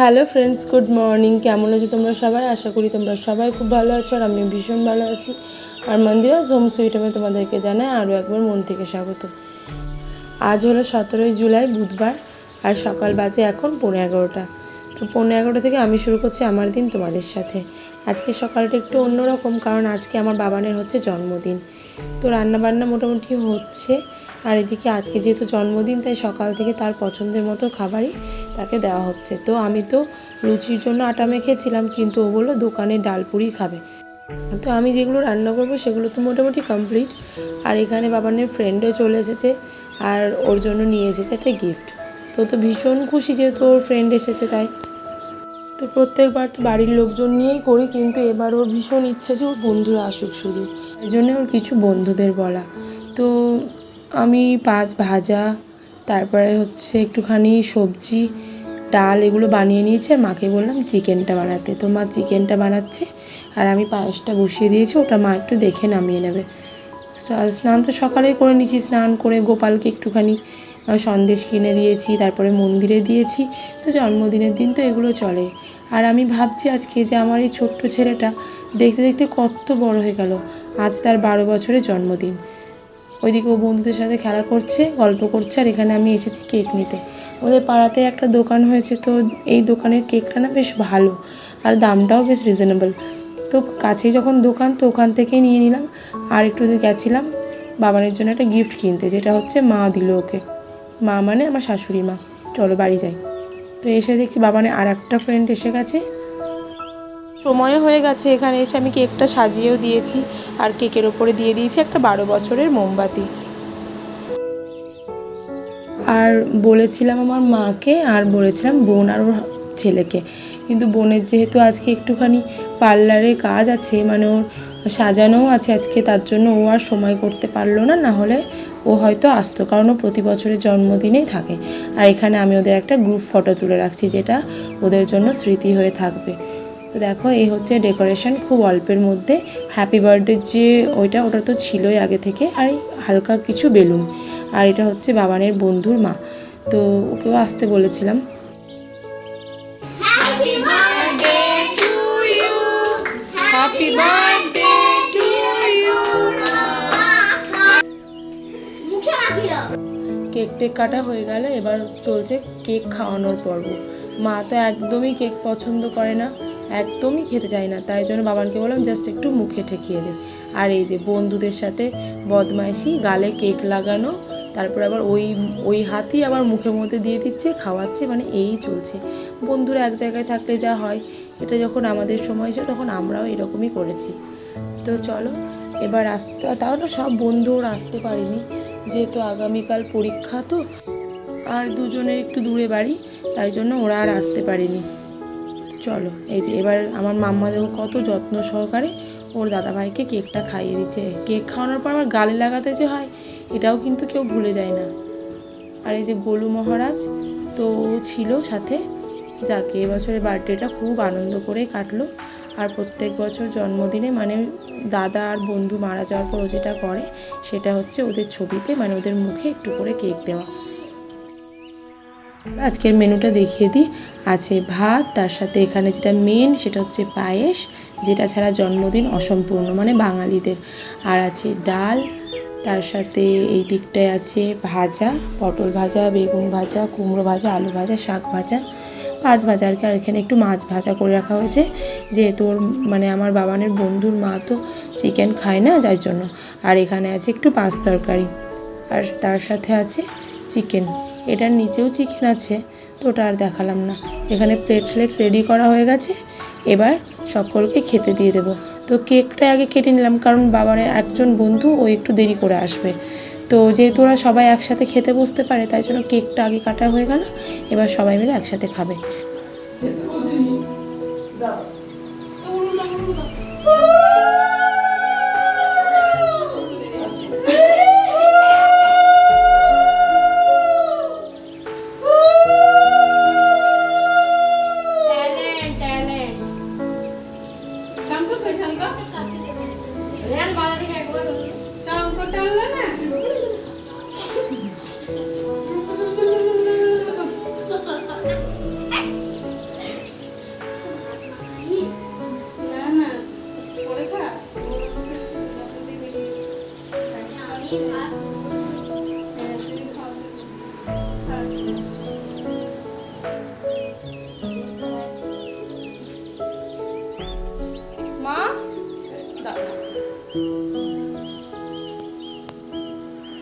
Hello friends, good morning. কেমন আছো তোমরা সবাই? আশা করি তোমরা সবাই খুব ভালো আছো আর আমি ভীষণ ভালো আছি। আর মন্দিরাজ হোম সুইটমে তোমাদেরকে জানাই আরও একবার মন থেকে স্বাগত। আজ হলো সতেরোই জুলাই, বুধবার, আর সকাল বাজে এখন পনেরো এগারোটা। তো পৌনে এগারোটা থেকে আমি শুরু করছি আমার দিন তোমাদের সাথে। আজকে সকালটা একটু অন্যরকম কারণ আজকে আমার বাবানের হচ্ছে জন্মদিন। তো রান্নাবান্না মোটামুটি হচ্ছে। আর এদিকে আজকে যেহেতু জন্মদিন, তাই সকাল থেকে তার পছন্দের মতো খাবারই তাকে দেওয়া হচ্ছে। তো আমি তো লুচির জন্য আটা মেখেছিলাম, কিন্তু ও বলল দোকানে ডাল পুরি খাবে। তো আমি যেগুলো রান্না করব সেগুলো তো মোটামুটি কমপ্লিট। আর এখানে বাবানের ফ্রেন্ডও চলে এসেছে, আর ওর জন্য নিয়ে এসেছে একটা গিফট তো তো ভীষণ খুশি যেহেতু ওর ফ্রেন্ড এসেছে তাই। তো প্রত্যেকবার তো বাড়ির লোকজন নিয়েই করি, কিন্তু এবার ওর ভীষণ ইচ্ছে যে ওর বন্ধুরা আসুক শুধু। এই জন্য ওর কিছু বন্ধুদের বলা। তো আমি পাঁচ ভাজা, তারপরে হচ্ছে একটুখানি সবজি, ডাল এগুলো বানিয়ে নিয়েছি আর মাকে বললাম চিকেনটা বানাতে। তো মা চিকেনটা বানাচ্ছে আর আমি পায়েসটা বসিয়ে দিয়েছি, ওটা মা একটু দেখে নামিয়ে নেবে। স্নান তো সকালেই করে নিয়েছি, স্নান করে গোপালকে একটুখানি সন্দেশ কিনে দিয়েছি, তারপরে মন্দিরে দিয়েছি, তো জন্মদিনের দিন তো এগুলো চলে। আর আমি ভাবছি আজকে যে আমার এই ছোট্ট ছেলেটা দেখতে দেখতে কত বড় হয়ে গেল। আজ তার বারো বছরের জন্মদিন। ওইদিকে ও বন্ধুদের সাথে খেলা করছে, গল্প করছে, আর এখানে আমি এসেছি কেক নিতে। ওদের পাড়াতে একটা দোকান হয়েছে, তো এই দোকানের কেকটা না বেশ ভালো, আর দামটাও বেশ রিজনেবল তো কাছেই যখন দোকান, তো ওখান থেকেই নিয়ে নিলাম। আর একটু গেছিলাম, বাবানের জন্য একটা গিফট কিনতে, যেটা হচ্ছে মা দিল ওকে। মা মানে আমার শাশুড়ি মা। চলো বাড়ি যাই। তো এসে দেখছি বাবানের আর একটা ফ্রেন্ড এসে গেছে। সময়ও হয়ে গেছে, এখানে এসে আমি কেকটা সাজিয়েও দিয়েছি আর কেকের ওপরে দিয়ে দিয়েছি একটা বারো বছরের মোমবাতি। আর বলেছিলাম আমার মাকে আর বলেছিলাম বোন আর ওর ছেলেকে। কিন্তু বোনের যেহেতু আজকে একটুখানি পার্লারে কাজ আছে মানে ওর সাজানোও আছে আজকে, তার জন্য ও আর সময় করতে পারল না না হলে ও হয়তো আসতো, কারণ ও প্রতি বছরের জন্মদিনেই থাকে। আর এখানে আমি ওদের একটা গ্রুপ ফটো তুলে রাখছি, যেটা ওদের জন্য স্মৃতি হয়ে থাকবে। তো দেখো, এই হচ্ছে ডেকোরেশন খুব অল্পের মধ্যে। হ্যাপি বার্থডে যে ওইটা, ওটা তো ছিলই আগে থেকে, আর হালকা কিছু বেলুন। আর এটা হচ্ছে বাবানের বন্ধুর মা। তো ওকেও আসতে বলেছিলাম। Happy birthday কেক কাটা হয়ে গেল এবার চলছে কেক খাওয়ানোর পর্ব। মা তো একদমই কেক পছন্দ করে না, একদমই খেতে চায় না, তাই জন্য বাবানকে বললাম, জাস্ট একটু মুখে ঠেকিয়ে দে। আর এই যে বন্ধুদের সাথে বদমাইশি, গালে কেক লাগানো, তারপর আবার ওই ওই হাতই আবার মুখের মধ্যে দিয়ে দিচ্ছে, খাওয়াচ্ছে মানে এই চলছে। বন্ধুরা এক জায়গায় থাকলে যা হয়, এটা যখন আমাদের সময় ছিল, তখন আমরাও এরকমই করেছি। তো চলো, এবার আসতে, তাও না সব বন্ধু ওরা আসতে পারিনি। যেহেতু আগামীকাল পরীক্ষা তো, আর দুজনের একটু দূরে বাড়ি, তাই জন্য ওরা আর আসতে পারেনি। চলো, এই যে এবার আমার মাম্মা দেখো কত যত্ন সহকারে ওর দাদাভাইকে কেকটা খাইয়ে দিচ্ছে। কেক খাওয়ানোর পর আমার গালে লাগাতে যে হয়, এটাও কিন্তু কেউ ভুলে যায় না। আর এই যে গোলু মহারাজ তো ও ছিল সাথে, যাকে এবছরের বার্থডেটা খুব আনন্দ করে কাটলো। আর প্রত্যেক বছর জন্মদিনে মানে দাদা আর বন্ধু মারা যাওয়ার পর ও যেটা করে সেটা হচ্ছে ওদের ছবিতে মানে ওদের মুখে একটু করে কেক দেওয়া। আজকের মেনুটা দেখিয়ে দিই। আছে ভাত, তার সাথে এখানে যেটা মেন সেটা হচ্ছে পায়েস, যেটা ছাড়া জন্মদিন অসম্পূর্ণ মানে বাঙালিদের। আর আছে ডাল তার সাথে এই দিকটায় আছে ভাজা, পটল ভাজা, বেগুন ভাজা, কুমড়ো ভাজা, আলু ভাজা, শাক ভাজা, পাঁচ ভাজা আর কি। আর এখানে একটু মাছ ভাজা করে রাখা হয়েছে। যেহেতু ওর মানে আমার বাবানের বন্ধুর মা তো চিকেন খায় না, যার জন্য। আর এখানে আছে একটু পাঁচ তরকারি। আর তার সাথে আছে চিকেন। এটার নিচেও চিকেন আছে, তো ওটা আর দেখালাম না। এখানে প্লেট ফ্লেট রেডি করা হয়ে গেছে। এবার সকলকে খেতে দিয়ে দেবো। তো কেকটা আগে কেটে নিলাম, কারণ বাবার একজন বন্ধু, ও একটু দেরি করে আসবে। তো যেহেতু ওরা সবাই একসাথে খেতে বসতে পারে, তাই জন্য কেকটা আগে কাটা হয়ে গেল, এবার সবাই মিলে একসাথে খাবে।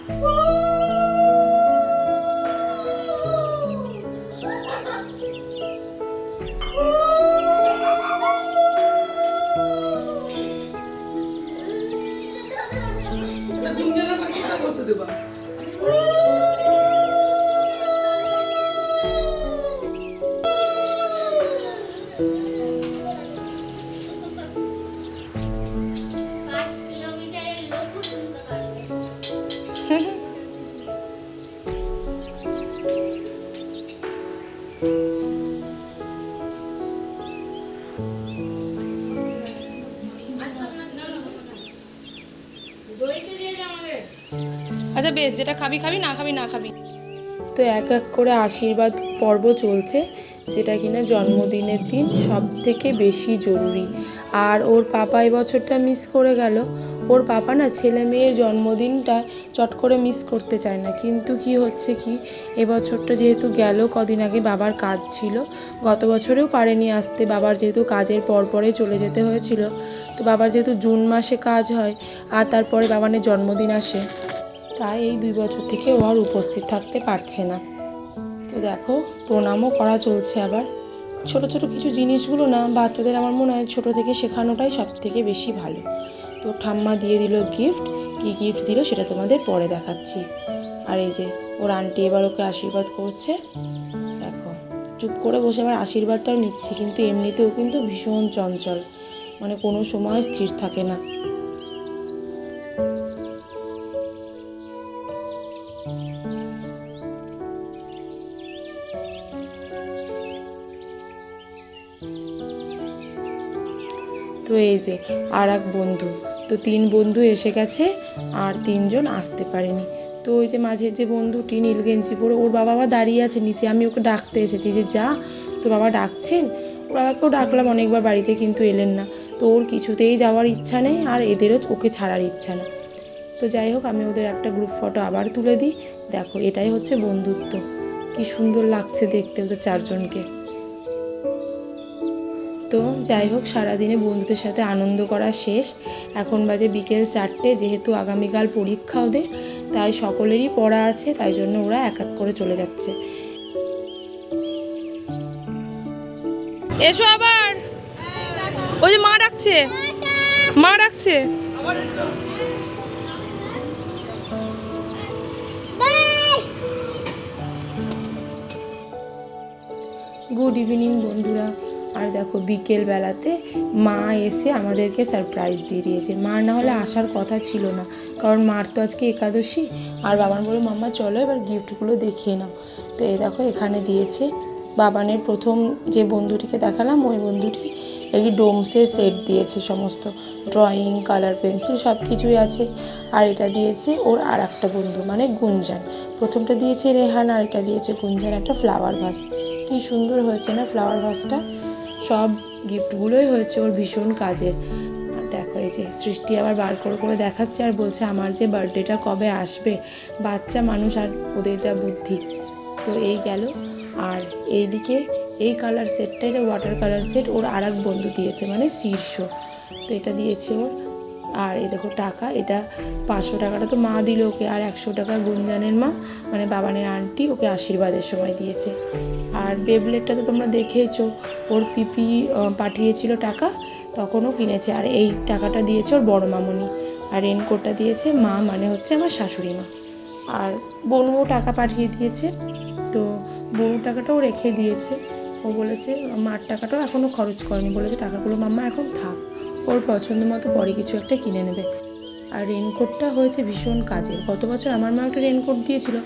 哇 আচ্ছা বেশ যেটা খাবি খাবি না খাবি না খাবি। তো এক এক করে আশীর্বাদ পর্ব চলছে যেটা কিনা জন্মদিনের দিন সব থেকে বেশি জরুরি। আর ওর পাপা এই বছরটা মিস করে গেল ওর পাপা না ছেলে মেয়ের জন্মদিনটা চট করে মিস করতে চায় না। কিন্তু কি হচ্ছে কি? এবছরটা যেহেতু গেল, কদিন আগে বাবার কাজ ছিল। গত বছরেও পারেনি আসতে। বাবার যেহেতু কাজের পরপরে চলে যেতে হয়েছিল। তো বাবার যেহেতু জুন মাসে কাজ হয়, আর তারপরে বাবানের জন্মদিন আসে, তাই এই দুই বছর থেকে ও আর উপস্থিত থাকতে পারছে না। তো দেখো, প্রণামও করা চলছে আবার। ছোট ছোট কিছু জিনিসগুলো না, বাচ্চাদের আমার মনে হয় ছোটো থেকে শেখানোটাই সব থেকে বেশি ভালো। তো ঠাম্মা দিয়ে দিল গিফট কি গিফট দিল সেটা তোমাদের পরে দেখাচ্ছি। আর এই যে, ওর আন্টি এবার ওকে আশীর্বাদ করছে। দেখো, চুপ করে বসে আবার আশীর্বাদটাও নিচ্ছে, কিন্তু এমনিতেও কিন্তু ভীষণ চঞ্চল। মানে কোনো সময় স্থির থাকে না। তো এই যে, আর এক বন্ধু। তো তিন বন্ধু এসে গেছে আর তিনজন আসতে পারেনি। তো ওই যে মাঝের যে বন্ধুটি নীল গেঞ্জি পরে, ওর বাবা আবার দাঁড়িয়ে আছে নিচে। আমি ওকে ডাকতে এসেছি যে, যা, তোর বাবা ডাকছেন? ওর বাবাকেও ডাকলাম, অনেকবার বাড়িতে কিন্তু এলেন না। তো ওর কিছুতেই যাওয়ার ইচ্ছা নেই আর এদেরও ওকে ছাড়ার ইচ্ছা না। তো যাই হোক, আমি ওদের একটা গ্রুপ ফটো আবার তুলে দিই। দেখো, এটাই হচ্ছে বন্ধুত্ব। কি সুন্দর লাগছে দেখতে ওদের চারজনকে। তো যাই হোক, সারাদিনে বন্ধুদের সাথে আনন্দ করা শেষ। এখন বাজে বিকেল চারটে, যেহেতু আগামীকাল পরীক্ষা ওদের তাই সকলেরই পড়া আছে, তাই জন্য ওরা এক এক করে চলে যাচ্ছে। এসো আবার! ওই যে মা ডাকছে। মা ডাকছে। গুড ইভিনিং বন্ধুরা। আর দেখো বিকেল বেলাতে মা এসে আমাদেরকে সারপ্রাইজ দিয়ে দিয়েছে। মার না হলে আসার কথা ছিল না, কারণ মার তো আজকে একাদশী। আর বাবান বলে মাম্মা, চলো এবার গিফটগুলো দেখিয়ে নাও। তো এই দেখো এখানে দিয়েছে বাবানের প্রথম যে বন্ধুটিকে দেখালাম, ওই বন্ধুটি একটি ডোমসের সেট দিয়েছে সমস্ত ড্রয়িং কালার পেন্সিল সব কিছুই আছে। আর এটা দিয়েছে ওর আর একটা বন্ধু মানে গুঞ্জান। প্রথমটা দিয়েছে রেহান, আর এটা দিয়েছে গুঞ্জান, একটা ফ্লাওয়ার ভাস কি সুন্দর হয়েছে না ফ্লাওয়ার ভাসটা সব গিফটগুলোই হয়েছে ওর ভীষণ কাজের। দেখো এই যে সৃষ্টি আবার বার করে করে দেখাচ্ছে আর বলছে, আমার যে বার্থডেটা কবে আসবে? বাচ্চা মানুষ আর ওদের যা বুদ্ধি। তো এই গেল। আর এইদিকে এই কালার সেটটা এটা ওয়াটার কালার সেট ওর আর এক বন্ধু দিয়েছে মানে শীর্ষ। তো এটা দিয়েছে ওর। আর এই দেখো টাকা, এটা পাঁচশো টাকাটা তো মা দিল ওকে, আর একশো টাকা গুঞ্জানের মা মানে বাবানের আন্টি ওকে আশীর্বাদের সময় দিয়েছে। আর বেবলেটটা তো তোমরা দেখেইছো। ওর পিপি পাঠিয়েছিল টাকা, তখনও কিনেছে। আর এই টাকাটা দিয়েছে ওর বড় মামুনি। আর রেনকোটটা দিয়েছে মা মানে হচ্ছে আমার শাশুড়ি মা। আর বনুও টাকা পাঠিয়ে দিয়েছে। তো বনুর টাকাটাও রেখে দিয়েছে। ও বলেছে, মার টাকাটাও এখনও খরচ করেনি। বলেছে, টাকাগুলো মাম্মা এখন থাক। ওর পছন্দ মতো পরে কিছু একটা কিনে নেবে। আর রেনকোটটা হয়েছে ভীষণ কাজের। গত বছর আমার মা একটা রেনকোট দিয়েছিল।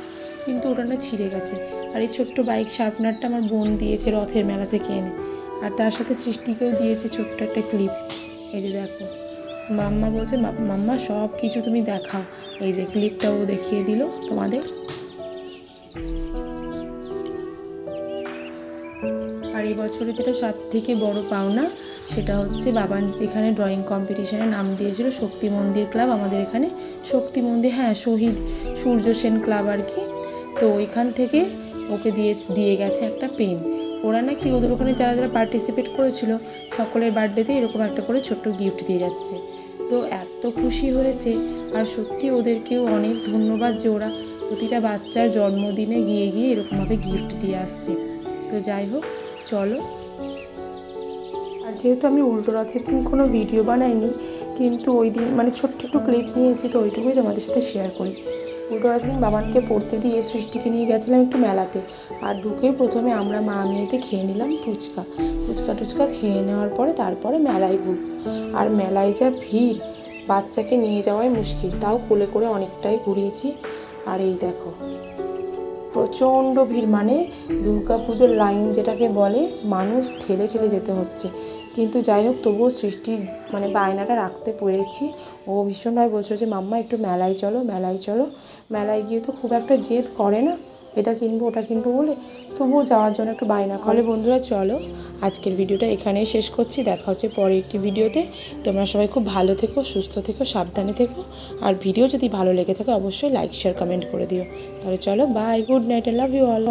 কিন্তু ওটা ছিঁড়ে গেছে। আর এই ছোট্ট বাইক শার্পনারটা আমার বোন দিয়েছে রথের মেলা থেকে এনে। আর তার সাথে সৃষ্টিকেও দিয়েছে ছোট্ট একটা ক্লিপ। এই যে দেখো, মাম্মা বলছে, "মা- মাম্মা, সব কিছু তুমি দেখাও। এই যে ক্লিপটা ও দেখিয়ে দিল তোমাদের। আর এই বছরে যেটা সব থেকে বড় পাওনা, সেটা হচ্ছে বাবান যেখানে ড্রয়িং কম্পিটিশনে নাম দিয়েছিল শক্তি মন্দির ক্লাব আমাদের এখানে শক্তি মন্দির হ্যাঁ শহীদ সূর্য সেন ক্লাব আর কি। তো ওইখান থেকে ওকে দিয়ে দিয়ে গেছে একটা পেন ওরা নাকি ওদের ওখানে যারা যারা পার্টিসিপেট করেছিল, সকলের বার্থডেতে এরকম একটা করে ছোট্ট গিফট দিয়ে যাচ্ছে। তো এত খুশি হয়েছে, আর সত্যি ওদেরকেও অনেক ধন্যবাদ যে ওরা প্রতিটা বাচ্চার জন্মদিনে গিয়ে গিয়ে এরকমভাবে গিফট দিয়ে আসছে। তো যাই হোক, চলো। আর যেহেতু আমি উল্টো রথের দিন কোনো ভিডিও বানাইনি, কিন্তু ওই দিন মানে ছোট্ট একটু ক্লিপ নিয়েছি, তো ওইটুকুই তোমাদের সাথে শেয়ার করি। উল্টো দিন বাবানকে পড়তে দিয়ে সৃষ্টিকে নিয়ে গেছিলাম একটু মেলাতে। আর ঢুকে প্রথমে আমরা মা মেয়েতে খেয়ে নিলাম ফুচকা। ফুচকা টুচকা খেয়ে নেওয়ার পরে তারপরে মেলায় ঘুরব। আর মেলায় যা ভিড়, বাচ্চাকে নিয়ে যাওয়াই মুশকিল। তাও কোলে করে অনেকটাই ঘুরিয়েছি। আর এই দেখো, প্রচণ্ড ভিড় মানে দুর্গা পুজোর লাইন যেটাকে বলে, মানুষ ঠেলে ঠেলে যেতে হচ্ছে। কিন্তু যাই হোক, তবুও সৃষ্টির মানে বায়নাটা রাখতে পেরেছি। ও ভীষণভাবে বলছিল যে, মাম্মা, একটু মেলায় চলো মেলায় চলো। মেলায় গিয়ে তো খুব একটা জেদ করে না, এটা কিনবো, ওটা কিনবো বলে তবুও যাওয়ার জন্য একটু বায়না করে। বন্ধুরা, চলো আজকের ভিডিওটা এখানেই শেষ করছি। দেখা হচ্ছে পরে একটি ভিডিওতে। তোমরা সবাই খুব ভালো থেকো, সুস্থ থেকো, সাবধানে থেকো। আর ভিডিও যদি ভালো লেগে থাকে, অবশ্যই লাইক শেয়ার কমেন্ট করে দিও। তাহলে চলো bye good night I love you all